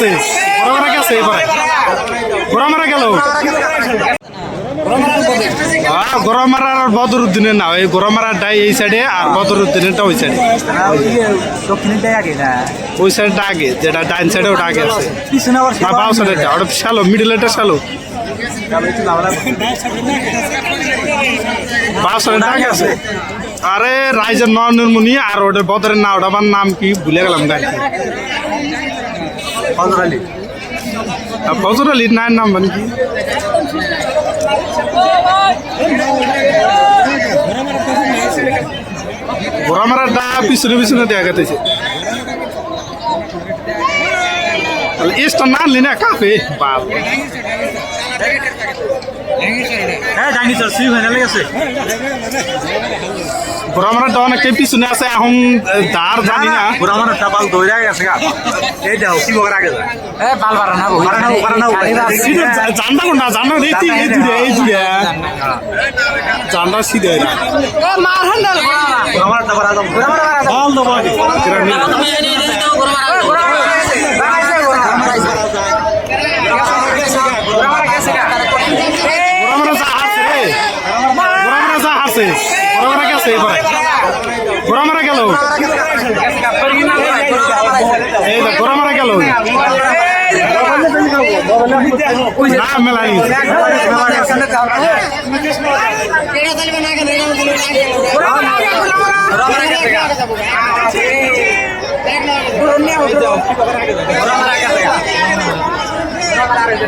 গেছে ঘোড়ামারা গেছে এবারে। ঘোড়ামারা গেল। গরমারার আর বদরুদ্দিনের না এই গরমারারটা এই সাইডে আর বদরুদ্দিনেরটা ওই সাইডে ওই সাইডটা আগে, যেটা ডাইন সাইডে ওটা আগে আছে। না বাউ সাইডেরটা ওটা শ্যালো মিডিলেরটা শ্যালো বাউ সাইডেরটা আগে আছে। আরে, রাইজের নয়নের মুনি আর ওটা বদরের না ওটা আমার নাম কি? ভুলে গেলাম গাড়ি ফজর আলী। নায়ের নাম মানে কি? ঘোড়ামারাটা পিছনে পিছনে দেয়া গেছে ইস্টার না আনলি না কাপে বাল হ্যাঁ জানি স্যার সুই হয়ে গেছে ঘোড়ামারাটা অনেকটাই পিছনে আছে এখন দাঁড় জানি না। পুরো আমার ডাবাল দৌড়ে গেছে গা। এই দাও কি বকর আগে যা এ বাল বাড়া না বাড়া না, বাড়া না, জানটা কোনটা? জানা এই তিন এই জুড়ে জুড়ে জানটা সিধে এ মার হান্ডাল বল যা হারছে ঘোড়ামারা গেছে এবারে। ঘোড়ামারা গেল। এই তো ঘোড়ামারা গেল।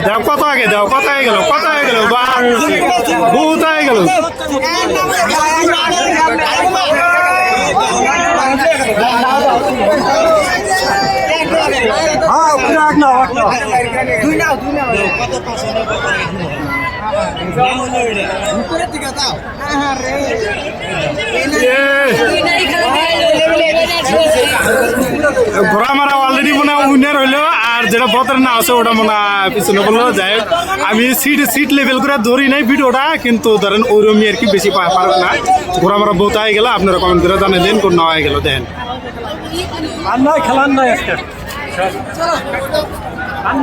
না কত আগে দেও কত হয়ে গেল, কত বহুত হয়ে গেল। আগ মারা অলরেডি মনে উইনার হইল। আর যেটা বতের না আছে ওটা মনে পিছনে বলল যাই আমি সিট সিট লেভেল করে ধরি নাই ভিডিওটা কিন্তু ধরেন ওইরকমই আর কি বেশি পারে না। ঘোরা মারা বহুত হয়ে গেল আপনারা কমেন্ট করে জানিয়ে দেন কোন না হয়ে গেল দেন আর নয় খেলার নয় আজকে। আর